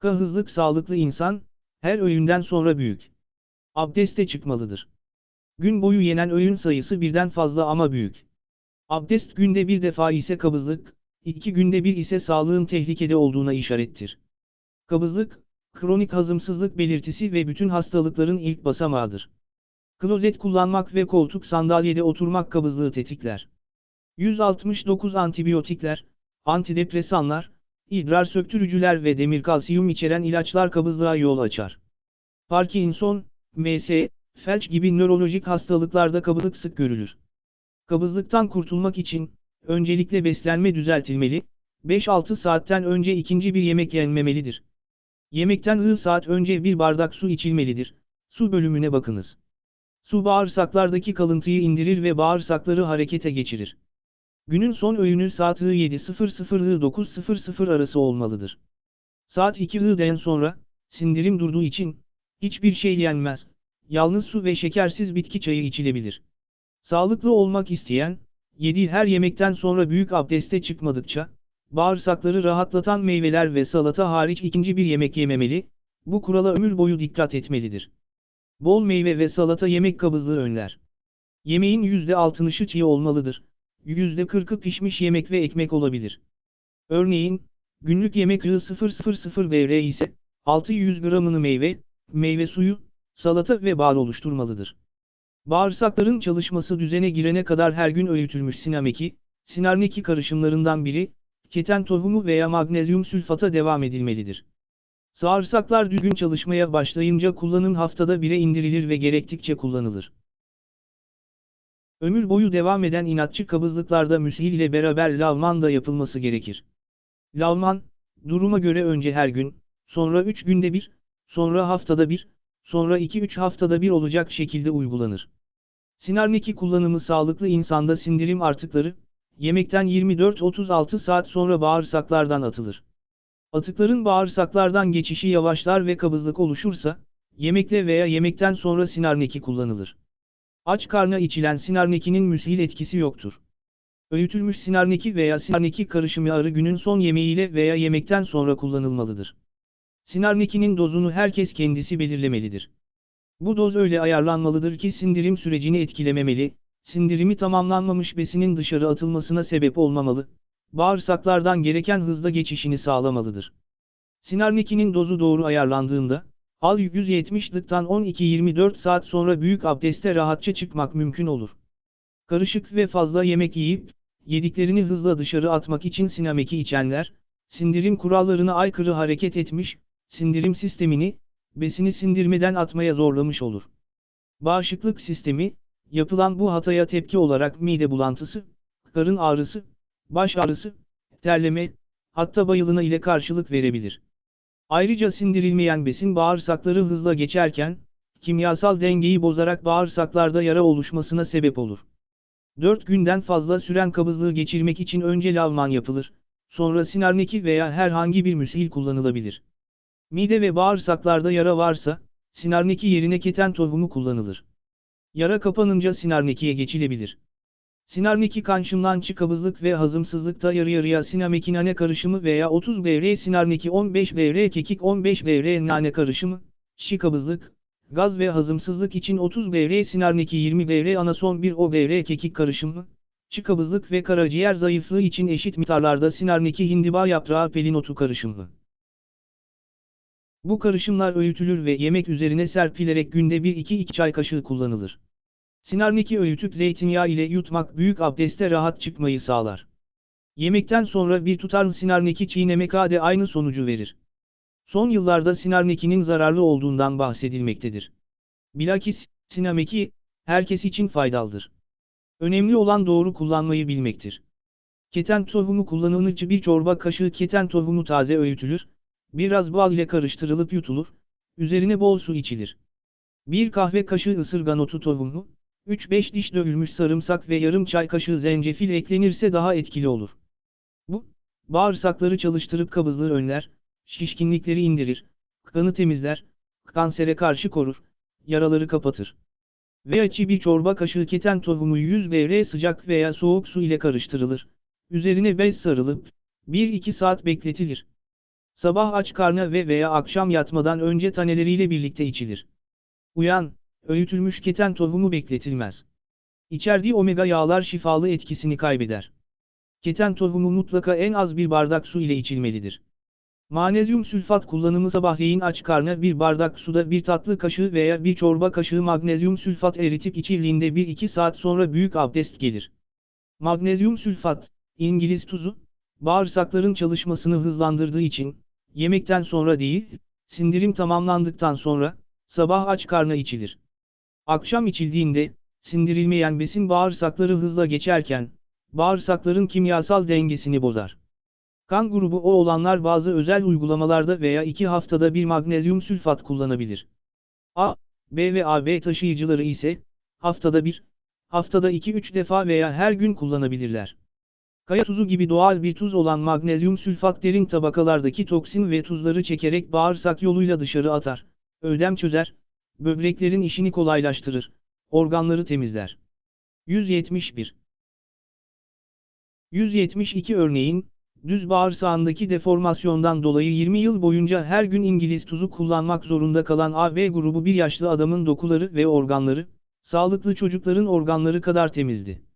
K hızlık sağlıklı insan, her öğünden sonra büyük. Abdeste çıkmalıdır. Gün boyu yenen öğün sayısı birden fazla ama büyük. Abdest günde bir defa ise kabızlık, iki günde bir ise sağlığın tehlikede olduğuna işarettir. Kabızlık, kronik hazımsızlık belirtisi ve bütün hastalıkların ilk basamağıdır. Klozet kullanmak ve koltuk sandalyede oturmak kabızlığı tetikler. 169 antibiyotikler, antidepresanlar, idrar söktürücüler ve demir kalsiyum içeren ilaçlar kabızlığa yol açar. Parkinson, MS, felç gibi nörolojik hastalıklarda kabızlık sık görülür. Kabızlıktan kurtulmak için, öncelikle beslenme düzeltilmeli, 5-6 saatten önce ikinci bir yemek yenmemelidir. Yemekten 1 saat önce bir bardak su içilmelidir. Su bölümüne bakınız. Su bağırsaklardaki kalıntıyı indirir ve bağırsakları harekete geçirir. Günün son öğünü saat 7.00-9.00 arası olmalıdır. Saat 2'den sonra, sindirim durduğu için, hiçbir şey yenmez. Yalnız su ve şekersiz bitki çayı içilebilir. Sağlıklı olmak isteyen, yediği her yemekten sonra büyük abdeste çıkmadıkça, bağırsakları rahatlatan meyveler ve salata hariç ikinci bir yemek yememeli, bu kurala ömür boyu dikkat etmelidir. Bol meyve ve salata yemek kabızlığı önler. Yemeğin %60'ı çiğ olmalıdır. %40'ı pişmiş yemek ve ekmek olabilir. Örneğin, günlük yemek yığı 000 BR ise, 600 gramını meyve, meyve suyu, salata ve bal oluşturmalıdır. Bağırsakların çalışması düzene girene kadar her gün öğütülmüş sinameki, sinarneki karışımlarından biri, keten tohumu veya magnezyum sülfata devam edilmelidir. Bağırsaklar düzgün çalışmaya başlayınca kullanım haftada 1'e indirilir ve gerektikçe kullanılır. Ömür boyu devam eden inatçı kabızlıklarda müshil ile beraber lavman da yapılması gerekir. Lavman, duruma göre önce her gün, sonra 3 günde bir, sonra haftada bir, sonra 2-3 haftada bir olacak şekilde uygulanır. Sinarneki kullanımı sağlıklı insanda sindirim artıkları, yemekten 24-36 saat sonra bağırsaklardan atılır. Atıkların bağırsaklardan geçişi yavaşlar ve kabızlık oluşursa, yemekle veya yemekten sonra sinarneki kullanılır. Aç karna içilen sinarnekinin müshil etkisi yoktur. Öğütülmüş sinarneki veya sinarneki karışımı arı günün son yemeğiyle veya yemekten sonra kullanılmalıdır. Sinarnekinin dozunu herkes kendisi belirlemelidir. Bu doz öyle ayarlanmalıdır ki sindirim sürecini etkilememeli, sindirimi tamamlanmamış besinin dışarı atılmasına sebep olmamalı, bağırsaklardan gereken hızda geçişini sağlamalıdır. Sinarnikinin dozu doğru ayarlandığında, al 170'lıktan 12-24 saat sonra büyük abdeste rahatça çıkmak mümkün olur. Karışık ve fazla yemek yiyip, yediklerini hızla dışarı atmak için sinameki içenler, sindirim kurallarına aykırı hareket etmiş, sindirim sistemini, besini sindirmeden atmaya zorlamış olur. Bağışıklık sistemi, yapılan bu hataya tepki olarak mide bulantısı, karın ağrısı, baş ağrısı, terleme, hatta bayılına ile karşılık verebilir. Ayrıca sindirilmeyen besin bağırsakları hızla geçerken, kimyasal dengeyi bozarak bağırsaklarda yara oluşmasına sebep olur. 4 günden fazla süren kabızlığı geçirmek için önce lavman yapılır, sonra sinarneki veya herhangi bir müshil kullanılabilir. Mide ve bağırsaklarda yara varsa, sinarneki yerine keten tohumu kullanılır. Yara kapanınca sinarnekiye geçilebilir. Sinarneki kanşımlançı kabızlık ve hazımsızlıkta yarı yarıya sinamekin nane karışımı veya 30 BR sinarneki 15 BR kekik 15 BR nane karışımı, şi kabızlık, gaz ve hazımsızlık için 30 BR sinarneki 20 BR anason 1 o BR kekik karışımı, çi kabızlık ve karaciğer zayıflığı için eşit miktarlarda sinarneki hindiba yaprağı pelinotu karışımı. Bu karışımlar öğütülür ve yemek üzerine serpilerek günde 1-2-2 çay kaşığı kullanılır. Sinarneki öğütüp zeytinyağı ile yutmak büyük abdeste rahat çıkmayı sağlar. Yemekten sonra bir tutar sinarneki çiğnemek ade aynı sonucu verir. Son yıllarda sinarnekinin zararlı olduğundan bahsedilmektedir. Bilakis, sinameki, herkes için faydalıdır. Önemli olan doğru kullanmayı bilmektir. Keten tohumu kullanılınca bir çorba kaşığı keten tohumu taze öğütülür, biraz bal ile karıştırılıp yutulur, üzerine bol su içilir. Bir kahve kaşığı ısırgan otu tohumu, 3-5 diş dövülmüş sarımsak ve yarım çay kaşığı zencefil eklenirse daha etkili olur. Bu, bağırsakları çalıştırıp kabızlığı önler, şişkinlikleri indirir, kanı temizler, kansere karşı korur, yaraları kapatır. Veya çiğ bir çorba kaşığı keten tohumu 100 BR sıcak veya soğuk su ile karıştırılır. Üzerine bez sarılıp, 1-2 saat bekletilir. Sabah aç karna ve veya akşam yatmadan önce taneleriyle birlikte içilir. Uyan, öğütülmüş keten tohumu bekletilmez. İçerdiği omega yağlar şifalı etkisini kaybeder. Keten tohumu mutlaka en az bir bardak su ile içilmelidir. Magnezyum sülfat kullanımı sabahleyin aç karna bir bardak suda bir tatlı kaşığı veya bir çorba kaşığı magnezyum sülfat eritip içildiğinde 1-2 saat sonra büyük abdest gelir. Magnezyum sülfat, İngiliz tuzu, bağırsakların çalışmasını hızlandırdığı için, yemekten sonra değil, sindirim tamamlandıktan sonra, sabah aç karna içilir. Akşam içildiğinde, sindirilmeyen besin bağırsakları hızla geçerken, bağırsakların kimyasal dengesini bozar. Kan grubu O olanlar bazı özel uygulamalarda veya 2 haftada bir magnezyum sülfat kullanabilir. A, B ve AB taşıyıcıları ise, haftada bir, haftada 2-3 defa veya her gün kullanabilirler. Kaya tuzu gibi doğal bir tuz olan magnezyum sülfat derin tabakalardaki toksin ve tuzları çekerek bağırsak yoluyla dışarı atar, ödem çözer, böbreklerin işini kolaylaştırır, organları temizler. 171 172 örneğin, düz bağırsağındaki deformasyondan dolayı 20 yıl boyunca her gün İngiliz tuzu kullanmak zorunda kalan AB grubu bir yaşlı adamın dokuları ve organları, sağlıklı çocukların organları kadar temizdi.